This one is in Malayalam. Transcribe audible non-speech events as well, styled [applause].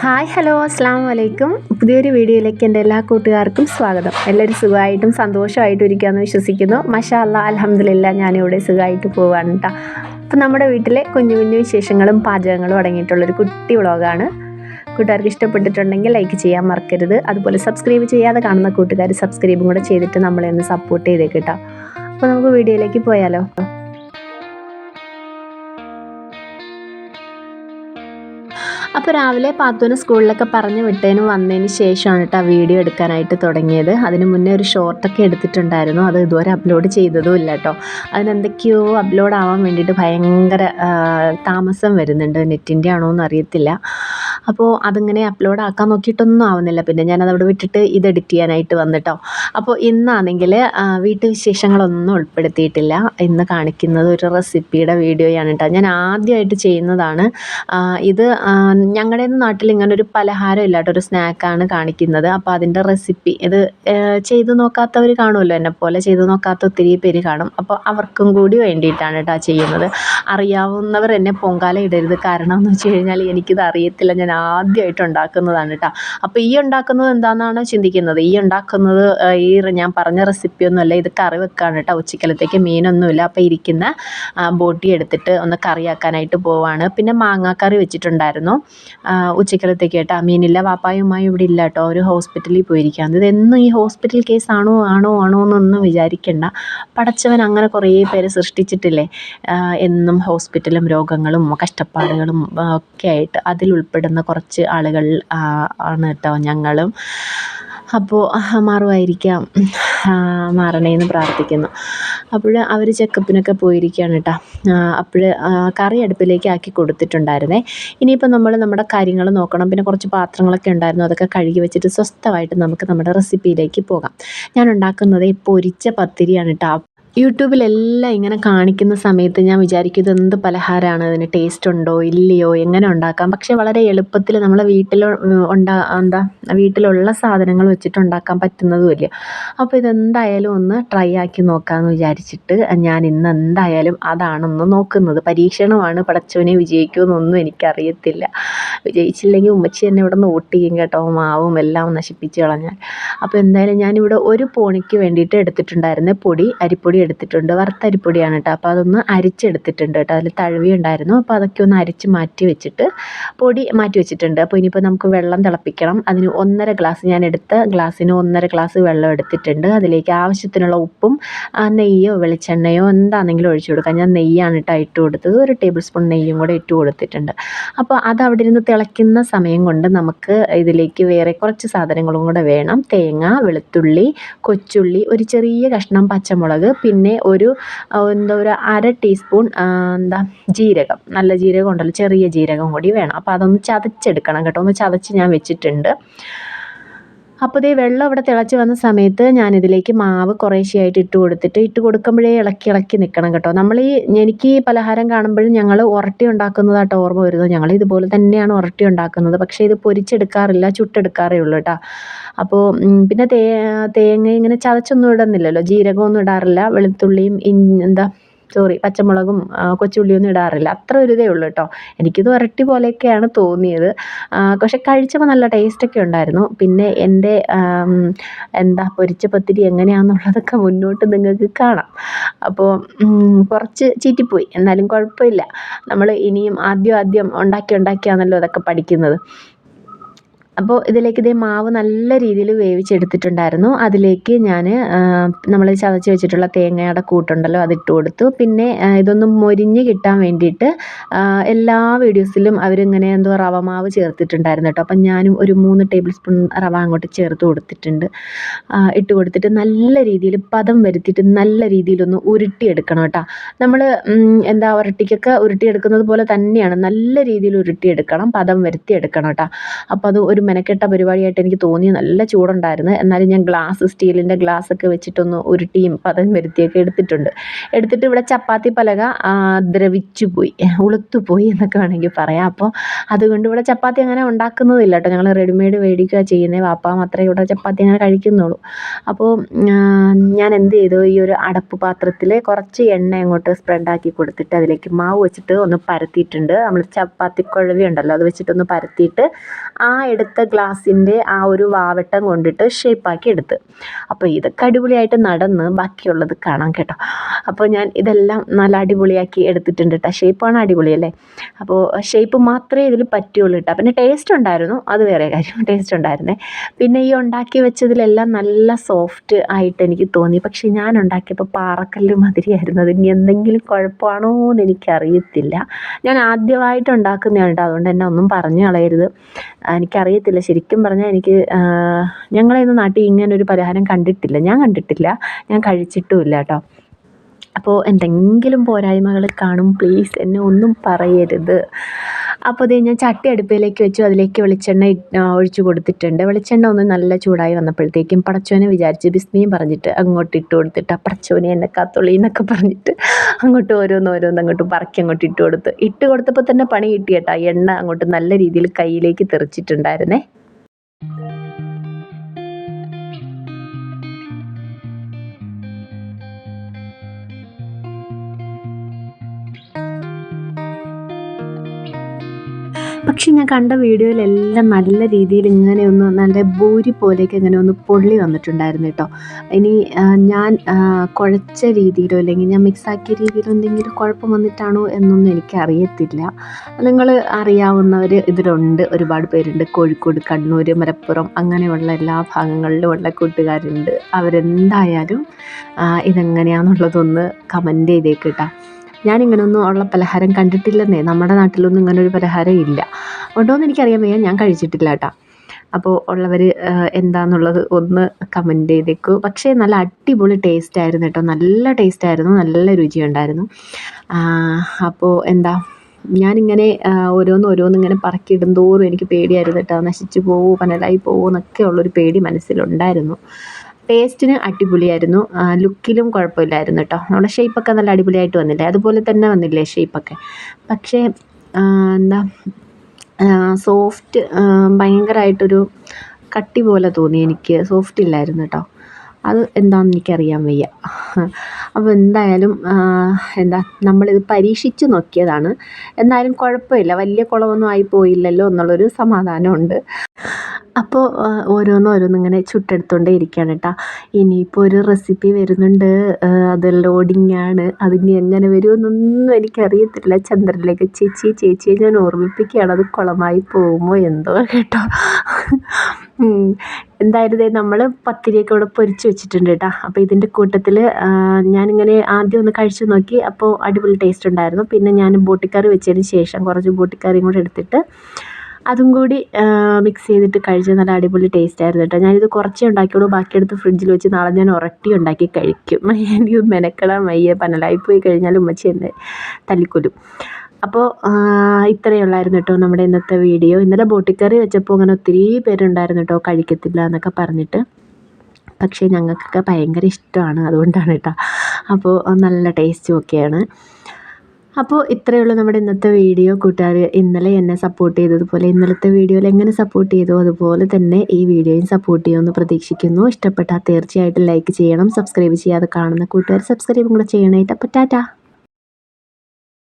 ഹായ് ഹലോ അസ്സാം വലൈക്കും പുതിയൊരു വീഡിയോയിലേക്ക് എന്റെ എല്ലാ കൂട്ടുകാർക്കും സ്വാഗതം. എല്ലാവരും സുഖമായിട്ടും സന്തോഷമായിട്ടും ഇരിക്കുകയെന്ന് വിശ്വസിക്കുന്നു. മഷാ അല്ലാ അലഹമ്മദില്ല ഞാനിവിടെ സുഖമായിട്ട് പോവാണ് കേട്ടോ അപ്പം നമ്മുടെ വീട്ടിലെ കുഞ്ഞു കുഞ്ഞു വിശേഷങ്ങളും പാചകങ്ങളും അടങ്ങിയിട്ടുള്ളൊരു കുട്ടി വ്ളോഗാണ്. കൂട്ടുകാർക്ക് ഇഷ്ടപ്പെട്ടിട്ടുണ്ടെങ്കിൽ ലൈക്ക് ചെയ്യാൻ മറക്കരുത്. അതുപോലെ സബ്സ്ക്രൈബ് ചെയ്യാതെ കാണുന്ന കൂട്ടുകാർ സബ്സ്ക്രൈബും കൂടെ ചെയ്തിട്ട് നമ്മളെ ഒന്ന് സപ്പോർട്ട് ചെയ്തേക്ക് കേട്ടോ അപ്പോൾ നമുക്ക് വീഡിയോയിലേക്ക് പോയാലോ? അപ്പോൾ രാവിലെ പാത്തുവിനെ സ്കൂളിലൊക്കെ പറഞ്ഞ് വിട്ടതിന് വന്നതിന് ശേഷമാണ് കേട്ടോ വീഡിയോ എടുക്കാനായിട്ട് തുടങ്ങിയത്. അതിന് മുന്നേ ഒരു ഷോർട്ടൊക്കെ എടുത്തിട്ടുണ്ടായിരുന്നു. അത് ഇതുവരെ അപ്ലോഡ് ചെയ്തതും ഇല്ല കേട്ടോ അതിനെന്തൊക്കെയോ അപ്ലോഡ് ആവാൻ വേണ്ടിയിട്ട് ഭയങ്കര താമസം വരുന്നുണ്ട്. നെറ്റിന്റെ ആണോ എന്ന് അറിയത്തില്ല. അപ്പോൾ അതിങ്ങനെ അപ്ലോഡ് ആക്കാൻ നോക്കിയിട്ടൊന്നും ആവുന്നില്ല. പിന്നെ ഞാനത് അവിടെ വിട്ടിട്ട് ഇത് എഡിറ്റ് ചെയ്യാനായിട്ട് വന്നിട്ടോ അപ്പോൾ ഇന്നാണെങ്കിൽ വീട്ടുവിശേഷങ്ങളൊന്നും ഉൾപ്പെടുത്തിയിട്ടില്ല. ഇന്ന് കാണിക്കുന്നത് ഒരു റെസിപ്പിയുടെ വീഡിയോയാണ് കേട്ടോ ഞാൻ ആദ്യമായിട്ട് ചെയ്യുന്നതാണ് ഇത് ഞങ്ങളുടെ നാട്ടിൽ ഇങ്ങനെ ഒരു പലഹാരം ഇല്ലാട്ടോ ഒരു സ്നാക്കാണ് കാണിക്കുന്നത്. അപ്പോൾ അതിന്റെ റെസിപ്പി ഇത് ചെയ്ത് നോക്കാത്തവർ കാണുമല്ലോ എന്നെ പോലെ. ചെയ്ത് നോക്കാത്ത ഒത്തിരി പേര് കാണും. അപ്പോൾ അവർക്കും കൂടി വേണ്ടിയിട്ടാണ് കേട്ടോ ചെയ്യുന്നത്. അറിയാവുന്നവർ എന്നെ പൊങ്കാല ഇടരുത്. കാരണം എന്ന് വെച്ച് കഴിഞ്ഞാൽ എനിക്കിത് അറിയത്തില്ല. ഞാൻ ആദ്യമായിട്ട് ഉണ്ടാക്കുന്നതാണ് കേട്ടോ. അപ്പോൾ ഈ ഉണ്ടാക്കുന്നത് എന്താണെന്നാണ് ചിന്തിക്കുന്നത്? ഈ ഉണ്ടാക്കുന്നത് ഈ ഞാൻ പറഞ്ഞ റെസിപ്പിയൊന്നുമല്ല ഇത് കറി വെക്കാണ് കേട്ടോ. ഉച്ചക്കലത്തേക്ക് മീനൊന്നുമില്ല. അപ്പോൾ ഇരിക്കുന്ന ബോട്ടി എടുത്തിട്ട് ഒന്ന് കറിയാക്കാനായിട്ട് പോവാണ്. പിന്നെ മാങ്ങാക്കറി വെച്ചിട്ടുണ്ടായിരുന്നു. ഉച്ചക്കലത്തേക്ക് കേട്ടോ മീനില്ല വാപ്പായും ഇവിടെ ഇല്ല കേട്ടോ അവർ ഹോസ്പിറ്റലിൽ പോയിരിക്കുകയാണ്. ഇതെന്നും ഈ ഹോസ്പിറ്റൽ കേസ് ആണോ ആണോ ആണോ എന്നൊന്നും വിചാരിക്കേണ്ട. പടച്ചവൻ അങ്ങനെ കുറേ പേര് സൃഷ്ടിച്ചിട്ടില്ലേ? എന്നും ഹോസ്പിറ്റലും രോഗങ്ങളും കഷ്ടപ്പാടുകളും ഒക്കെ ആയിട്ട് അതിൽ ഉൾപ്പെടുന്ന കുറച്ച് ആളുകൾ ആണ് കേട്ടോ ഞങ്ങളും. അപ്പോൾ മാറുമായിരിക്കാം. മാറണേന്ന് പ്രാർത്ഥിക്കുന്നു. അപ്പോൾ അവർ ചെക്കപ്പിനൊക്കെ പോയിരിക്കുകയാണ് കേട്ടോ അപ്പോൾ കറി അടുപ്പിലേക്ക് ആക്കി കൊടുത്തിട്ടുണ്ടായിരുന്നേ. ഇനിയിപ്പോൾ നമ്മൾ നമ്മുടെ കാര്യങ്ങൾ നോക്കണം. പിന്നെ കുറച്ച് പാത്രങ്ങളൊക്കെ ഉണ്ടായിരുന്നു. അതൊക്കെ കഴുകി വെച്ചിട്ട് സ്വസ്ഥമായിട്ട് നമുക്ക് നമ്മുടെ റെസിപ്പിയിലേക്ക് പോകാം. ഞാൻ ഉണ്ടാക്കുന്നത് പൊരിച്ച പത്തിരിയാണ് കേട്ടോ യൂട്യൂബിലെല്ലാം ഇങ്ങനെ കാണിക്കുന്ന സമയത്ത് ഞാൻ വിചാരിക്കും ഇതെന്ത് പലഹാരമാണ് അതിന് ടേസ്റ്റ് ഉണ്ടോ ഇല്ലയോ എങ്ങനെ ഉണ്ടാക്കാം. പക്ഷേ വളരെ എളുപ്പത്തിൽ നമ്മളെ വീട്ടിൽ ഉണ്ടാ എന്താ വീട്ടിലുള്ള സാധനങ്ങൾ വെച്ചിട്ട് ഉണ്ടാക്കാൻ പറ്റുന്നതുമല്ല. അപ്പോൾ ഇതെന്തായാലും ഒന്ന് ട്രൈ ആക്കി നോക്കാമെന്ന് വിചാരിച്ചിട്ട് ഞാൻ ഇന്ന് എന്തായാലും അതാണൊന്ന് നോക്കുന്നത്. പരീക്ഷണമാണ് പടച്ചവനെ വിജയിക്കുമെന്നൊന്നും എനിക്കറിയത്തില്ല. വിജയിച്ചില്ലെങ്കിൽ ഉമ്മച്ചി എന്നെ ഇവിടെ നോട്ട് ചെയ്യും കേട്ടോ. മാവും എല്ലാം നശിപ്പിച്ച് കളഞ്ഞാൽ. അപ്പോൾ എന്തായാലും ഞാനിവിടെ ഒരു പോണിക്ക് വേണ്ടിയിട്ട് എടുത്തിട്ടുണ്ടായിരുന്ന പൊടി അരിപ്പൊടി എടുത്തിട്ടുണ്ട്. വറുത്ത അരിപ്പൊടിയാണ് കേട്ടോ. അപ്പോൾ അതൊന്ന് അരിച്ചെടുത്തിട്ടുണ്ട് കേട്ടോ. അതിൽ തഴവി ഉണ്ടായിരുന്നു അപ്പോൾ അതൊക്കെ ഒന്ന് അരിച്ച് മാറ്റി വെച്ചിട്ട് പൊടി മാറ്റി വെച്ചിട്ടുണ്ട്. അപ്പോൾ ഇനിയിപ്പോൾ നമുക്ക് വെള്ളം തിളപ്പിക്കണം. അതിന് ഒന്നര ഗ്ലാസ് ഞാൻ എടുത്ത ഗ്ലാസ്സിന് ഒന്നര ഗ്ലാസ് വെള്ളം എടുത്തിട്ടുണ്ട്. അതിലേക്ക് ആവശ്യത്തിനുള്ള ഉപ്പും നെയ്യോ വെളിച്ചെണ്ണയോ എന്താണെങ്കിലും ഒഴിച്ചു കൊടുക്കാം. ഞാൻ നെയ്യാണ് കേട്ടോ ഇട്ട് കൊടുത്തത്. ഒരു ടേബിൾ സ്പൂൺ നെയ്യും കൂടെ ഇട്ട് കൊടുത്തിട്ടുണ്ട്. അപ്പോൾ അത് അവിടെ ഇരുന്ന് തിളയ്ക്കുന്ന സമയം കൊണ്ട് നമുക്ക് ഇതിലേക്ക് വേറെ കുറച്ച് സാധനങ്ങളും കൂടെ വേണം. തേങ്ങ വെളുത്തുള്ളി കൊച്ചുള്ളി ഒരു ചെറിയ കഷ്ണം പച്ചമുളക് പിന്നെ ഒരു എന്താ ഒരു അര ടീസ്പൂൺ എന്താ ജീരകം. നല്ല ജീരകം ഉണ്ടല്ലോ ചെറിയ ജീരകം കൂടി വേണം. അപ്പോൾ അതൊന്ന് ചതച്ചെടുക്കണം കേട്ടോ. ഒന്ന് ചതച്ച് ഞാൻ വെച്ചിട്ടുണ്ട്. അപ്പോൾ ഇതേ വെള്ളം ഇവിടെ തിളച്ച് വന്ന സമയത്ത് ഞാനിതിലേക്ക് മാവ് കുറേശ്ശെയായിട്ട് ഇട്ട് കൊടുത്തിട്ട് ഇട്ട് കൊടുക്കുമ്പോഴേ ഇളക്കി ഇളക്കി നിൽക്കണം കേട്ടോ. നമ്മൾ ഈ എനിക്ക് ഈ പലഹാരം കാണുമ്പോഴും ഞങ്ങൾ ഉരട്ടി ഉണ്ടാക്കുന്നതായിട്ട് ഓർമ്മ വരുന്നത്. ഞങ്ങൾ ഇതുപോലെ തന്നെയാണ് ഉരട്ടി ഉണ്ടാക്കുന്നത്. പക്ഷേ ഇത് പൊരിച്ചെടുക്കാറില്ല ചുട്ടെടുക്കാറേ ഉള്ളൂ കേട്ടോ. അപ്പോൾ പിന്നെ തേ തേങ്ങ ഇങ്ങനെ ചതച്ചൊന്നും ഇടുന്നില്ലല്ലോ ജീരകമൊന്നും ഇടാറില്ല വെളുത്തുള്ളിയും എന്താ സോറി പച്ചമുളകും കൊച്ചുള്ളിയൊന്നും ഇടാറില്ല. അത്ര ഒരു ഇതേ ഉള്ളൂ കേട്ടോ. എനിക്കിത് വരട്ടി പോലെയൊക്കെയാണ് തോന്നിയത്. പക്ഷെ കഴിച്ചപ്പോൾ നല്ല ടേസ്റ്റൊക്കെ ഉണ്ടായിരുന്നു. പിന്നെ എന്റെ എന്താ പൊരിച്ച പത്തിരി എങ്ങനെയാണെന്നുള്ളതൊക്കെ മുന്നോട്ട് നിങ്ങൾക്ക് കാണാം. അപ്പോൾ കുറച്ച് ചീറ്റിപ്പോയി. എന്നാലും കുഴപ്പമില്ല. നമ്മൾ ഇനിയും ആദ്യം ആദ്യം ഉണ്ടാക്കി ഉണ്ടാക്കിയാണല്ലോ അതൊക്കെ പഠിക്കുന്നത്. അപ്പോൾ ഇതിലേക്ക് ഇതേ മാവ് നല്ല രീതിയിൽ വേവിച്ചെടുത്തിട്ടുണ്ടായിരുന്നു. അതിലേക്ക് ഞാൻ നമ്മൾ ചതച്ച് വെച്ചിട്ടുള്ള തേങ്ങയുടെ കൂട്ടുണ്ടല്ലോ അതിട്ട് കൊടുത്തു. പിന്നെ ഇതൊന്ന് മൊരിഞ്ഞ് കിട്ടാൻ വേണ്ടിയിട്ട് എല്ലാ വീഡിയോസിലും അവരിങ്ങനെ എന്തോ റവ മാവ് ചേർത്തിട്ടുണ്ടായിരുന്നു കേട്ടോ. അപ്പം ഞാനും ഒരു മൂന്ന് ടേബിൾ സ്പൂൺ റവ അങ്ങോട്ട് ചേർത്ത് കൊടുത്തിട്ടുണ്ട്. ഇട്ട് കൊടുത്തിട്ട് നല്ല രീതിയിൽ പദം വരുത്തിയിട്ട് നല്ല രീതിയിലൊന്ന് ഉരുട്ടിയെടുക്കണം കേട്ടോ. നമ്മൾ എന്താ ഉരുട്ടിക്കൊക്കെ ഉരുട്ടിയെടുക്കുന്നത് പോലെ തന്നെയാണ്. നല്ല രീതിയിൽ ഉരുട്ടിയെടുക്കണം പദം വരുത്തിയെടുക്കണം കേട്ടോ. അപ്പോൾ അത് ഒരു എന്തെങ്കിലും മെനക്കെട്ട പരിപാടിയായിട്ട് എനിക്ക് തോന്നി നല്ല ചൂടുണ്ടായിരുന്നു. എന്നാലും ഞാൻ ഗ്ലാസ് സ്റ്റീലിന്റെ ഗ്ലാസ്സൊക്കെ വെച്ചിട്ടൊന്ന് ഉരുട്ടിയും പതം വരുത്തിയൊക്കെ എടുത്തിട്ടുണ്ട്. എടുത്തിട്ട് ഇവിടെ ചപ്പാത്തി പലക ദ്രവിച്ചു പോയി. ഉളുത്തു പോയി എന്നൊക്കെ വേണമെങ്കിൽ പറയാം. അപ്പോൾ അതുകൊണ്ട് ഇവിടെ ചപ്പാത്തി അങ്ങനെ ഉണ്ടാക്കുന്നതില്ല കേട്ടോ. ഞങ്ങൾ റെഡിമെയ്ഡ് മേടിക്കുക ചെയ്യുന്നത് വാപ്പ മാത്രമേ ഇവിടെ ചപ്പാത്തി അങ്ങനെ കഴിക്കുന്നുള്ളൂ. അപ്പോൾ ഞാൻ എന്ത് ചെയ്തു? ഈ ഒരു അടപ്പ് പാത്രത്തിൽ കുറച്ച് എണ്ണ അങ്ങോട്ട് സ്പ്രെഡാക്കി കൊടുത്തിട്ട് അതിലേക്ക് മാവ് വെച്ചിട്ട് ഒന്ന് പരത്തിയിട്ടുണ്ട്. നമ്മൾ ചപ്പാത്തി കുഴവി ഉണ്ടല്ലോ അത് വെച്ചിട്ടൊന്ന് പരത്തിയിട്ട് ആ എടുത്ത ഗ്ലാസിന്റെ ആ ഒരു വാവട്ടം കൊണ്ടിട്ട് ഷേപ്പാക്കി എടുത്ത്. അപ്പോൾ ഇതൊക്കെ അടിപൊളിയായിട്ട് നടന്ന് ബാക്കിയുള്ളത് കാണാം കേട്ടോ. അപ്പോൾ ഞാൻ ഇതെല്ലാം നല്ല അടിപൊളിയാക്കി എടുത്തിട്ടുണ്ട് കേട്ടോ. ഷേപ്പാണ് അടിപൊളിയല്ലേ അപ്പോൾ ഷേപ്പ് മാത്രമേ ഇതിൽ പറ്റുള്ളൂ കേട്ടോ. പിന്നെ ടേസ്റ്റ് ഉണ്ടായിരുന്നു. അത് വേറെ കാര്യം. [laughs] ടേസ്റ്റ് ഉണ്ടായിരുന്നേ. പിന്നെ ഈ ഉണ്ടാക്കി വെച്ചതിലെല്ലാം നല്ല സോഫ്റ്റ് ആയിട്ട് എനിക്ക് തോന്നി. പക്ഷേ ഞാൻ ഉണ്ടാക്കിയപ്പോൾ പാറക്കല്ല് മാതിരിയായിരുന്നു. അതിന് എന്തെങ്കിലും കുഴപ്പമാണോ എന്ന് എനിക്കറിയത്തില്ല. ഞാൻ ആദ്യമായിട്ട് ഉണ്ടാക്കുന്നതാണ് അതുകൊണ്ട് തന്നെ ഒന്നും പറഞ്ഞു കളയരുത്. എനിക്കറിയത്തില്ല ശരിക്കും പറഞ്ഞാൽ എനിക്ക് ഞങ്ങളെ നാട്ടിൽ ഇങ്ങനൊരു ഒരു പലഹാരം കണ്ടിട്ടില്ല. ഞാൻ കണ്ടിട്ടില്ല. ഞാൻ കഴിച്ചിട്ടുമില്ല കേട്ടോ. അപ്പോൾ എന്തെങ്കിലും പോരായ്മകൾ കാണും പ്ലീസ് എന്നെ ഒന്നും പറയരുത്. അപ്പോൾ അതേ ഞാൻ ചട്ടി അടുപ്പിലേക്ക് വെച്ചു അതിലേക്ക് വെളിച്ചെണ്ണ ഒഴിച്ചു കൊടുത്തിട്ടുണ്ട്. വെളിച്ചെണ്ണ ഒന്ന് നല്ല ചൂടായി വന്നപ്പോഴത്തേക്കും പടച്ചോനെ വിചാരിച്ച് ബിസ്മിയും പറഞ്ഞിട്ട് അങ്ങോട്ട് ഇട്ട് കൊടുത്തിട്ട് പടച്ചോനെ എന്നെ കാത്തുള്ളി എന്നൊക്കെ പറഞ്ഞിട്ട് അങ്ങോട്ട് ഓരോന്ന് ഓരോന്ന് അങ്ങോട്ട് പറക്കി അങ്ങോട്ട് ഇട്ട് കൊടുത്ത്. ഇട്ട് കൊടുത്തപ്പോൾ തന്നെ പണി കിട്ടിയട്ടാ എണ്ണ അങ്ങോട്ട് നല്ല രീതിയിൽ കയ്യിലേക്ക് തെറിച്ചിട്ടുണ്ടായിരുന്നേ. പക്ഷെ ഞാൻ കണ്ട വീഡിയോയിലെല്ലാം നല്ല രീതിയിൽ ഇങ്ങനെ ഒന്ന് നല്ല ഭൂരി പോലെയൊക്കെ ഇങ്ങനെ ഒന്ന് പൊള്ളി വന്നിട്ടുണ്ടായിരുന്നു കേട്ടോ. ഇനി ഞാൻ കുഴച്ച രീതിയിലോ അല്ലെങ്കിൽ ഞാൻ മിക്സാക്കിയ രീതിയിലോ എന്തെങ്കിലും കുഴപ്പം വന്നിട്ടാണോ എന്നൊന്നും എനിക്കറിയത്തില്ല നിങ്ങൾ അറിയാവുന്നവർ ഇതിലുണ്ട്. ഒരുപാട് പേരുണ്ട്. കോഴിക്കോട് കണ്ണൂർ മലപ്പുറം അങ്ങനെയുള്ള എല്ലാ ഭാഗങ്ങളിലുമുള്ള കൂട്ടുകാരുണ്ട്. അവരെന്തായാലും ഇതെങ്ങനെയാണെന്നുള്ളതൊന്ന് കമന്റ് ചെയ്തേക്ക് കേട്ടോ ഞാനിങ്ങനെയൊന്നും ഉള്ള പലഹാരം കണ്ടിട്ടില്ലെന്നേ. നമ്മുടെ നാട്ടിലൊന്നും ഇങ്ങനെ ഒരു പലഹാരം ഇല്ല. ഉണ്ടോയെന്ന് എനിക്കറിയാൻ വയ്യ. ഞാൻ കഴിച്ചിട്ടില്ല കേട്ടോ അപ്പോൾ ഉള്ളവർ എന്താണെന്നുള്ളത് ഒന്ന് കമന്റ് ചെയ്തേക്കൂ. പക്ഷേ നല്ല അടിപൊളി ടേസ്റ്റ് ആയിരുന്നു കേട്ടോ നല്ല ടേസ്റ്റ് ആയിരുന്നു. നല്ല രുചിയുണ്ടായിരുന്നു അപ്പോൾ എന്താ? ഞാനിങ്ങനെ ഓരോന്ന് ഓരോന്ന് ഇങ്ങനെ പറക്കിയിടും തോറും എനിക്ക് പേടിയായിരുന്നു കേട്ടോ നശിച്ചു പോകുമോ പനലായി പോകുമോ എന്നൊക്കെ ഉള്ളൊരു പേടി മനസ്സിലുണ്ടായിരുന്നു. ടേസ്റ്റിന് അടിപൊളിയായിരുന്നു. ലുക്കിലും കുഴപ്പമില്ലായിരുന്നു കേട്ടോ നമ്മുടെ ഷേപ്പൊക്കെ നല്ല അടിപൊളിയായിട്ട് വന്നില്ലേ? അതുപോലെ തന്നെ വന്നില്ലേ ഷേപ്പൊക്കെ പക്ഷേ എന്താ സോഫ്റ്റ് ഭയങ്കരമായിട്ടൊരു കട്ടി പോലെ തോന്നി എനിക്ക്. സോഫ്റ്റ് ഇല്ലായിരുന്നു കേട്ടോ അത് എന്താണെന്ന് എനിക്കറിയാൻ വയ്യ. അപ്പോൾ എന്തായാലും എന്താ നമ്മളിത് പരീക്ഷിച്ച് നോക്കിയതാണ്. എന്നാലും കുഴപ്പമില്ല. വലിയ കുളമൊന്നും ആയി പോയില്ലല്ലോ എന്നുള്ളൊരു സമാധാനമുണ്ട്. അപ്പോൾ ഓരോന്ന് ഇങ്ങനെ ചുട്ടെടുത്തുകൊണ്ടേ ഇരിക്കുകയാണ് കേട്ടോ ഇനിയിപ്പോൾ ഒരു റെസിപ്പി വരുന്നുണ്ട്. അത് ലോഡിങ്ങാണ്. അതിനി എങ്ങനെ വരുമെന്നൊന്നും എനിക്കറിയത്തില്ല. ചന്ദ്രനിലേക്ക് ചേച്ചി ചേച്ചിയെ ഞാൻ ഓർമ്മിപ്പിക്കുകയാണ്. അത് കുളമായി പോകുമോ എന്തോ കേട്ടോ. എന്തായാലും ദേ നമ്മൾ പത്തിരിയൊക്കെ ഇവിടെ പൊരിച്ച് വെച്ചിട്ടുണ്ട് കേട്ടോ. അപ്പോൾ ഇതിന്റെ കൂട്ടത്തിൽ ഞാനിങ്ങനെ ആദ്യം ഒന്ന് കഴിച്ചു നോക്കി. അപ്പോൾ അടിപൊളി ടേസ്റ്റ് ഉണ്ടായിരുന്നു. പിന്നെ ഞാൻ ബോട്ടിക്കറി വെച്ചതിന് ശേഷം കുറച്ച് ബോട്ടിക്കറിയും കൂടെ എടുത്തിട്ട് അതും കൂടി മിക്സ് ചെയ്തിട്ട് കഴിച്ച നല്ല അടിപൊളി ടേസ്റ്റ് ആയിരുന്നു കേട്ടോ. ഞാനിത് കുറച്ചേ ഉണ്ടാക്കിയുള്ളൂ. ബാക്കിയെടുത്ത് ഫ്രിഡ്ജിൽ വെച്ച് നാളെ ഞാൻ ഉരട്ടി ഉണ്ടാക്കി കഴിക്കും. [laughs] എനിക്ക് മെനക്കെടാൻ വയ്യ. പനലായി പോയി കഴിഞ്ഞാൽ ഉമ്മച്ചി എന്നെ തല്ലിക്കൊല്ലും. അപ്പോൾ ഇത്രയേ ഉള്ളായിരുന്നു കേട്ടോ നമ്മുടെ ഇന്നത്തെ വീഡിയോ. ഇന്നലെ ബോട്ടിക്കറി വെച്ചപ്പോൾ അങ്ങനെ ഒത്തിരി പേരുണ്ടായിരുന്നു കേട്ടോ കഴിക്കത്തില്ല എന്നൊക്കെ പറഞ്ഞിട്ട്. പക്ഷേ ഞങ്ങൾക്കൊക്കെ ഭയങ്കര ഇഷ്ടമാണ് അതുകൊണ്ടാണ് കേട്ടോ. അപ്പോൾ നല്ല ടേസ്റ്റും ഒക്കെയാണ്. അപ്പോൾ ഇത്രയേ ഉള്ളൂ നമ്മുടെ ഇന്നത്തെ വീഡിയോ. കൂട്ടുകാർ ഇന്നലെ എന്നെ സപ്പോർട്ട് ചെയ്തതുപോലെ ഇന്നലത്തെ വീഡിയോയിൽ എങ്ങനെ സപ്പോർട്ട് ചെയ്തു അതുപോലെ തന്നെ ഈ വീഡിയോയും സപ്പോർട്ട് ചെയ്യുമെന്ന് പ്രതീക്ഷിക്കുന്നു. ഇഷ്ടപ്പെട്ടാൽ തീർച്ചയായിട്ടും ലൈക്ക് ചെയ്യണം. സബ്സ്ക്രൈബ് ചെയ്യാതെ കാണുന്ന കൂട്ടുകാർ സബ്സ്ക്രൈബും കൂടെ ചെയ്യണമായിട്ട് അപ്പോൾ ടാറ്റാ.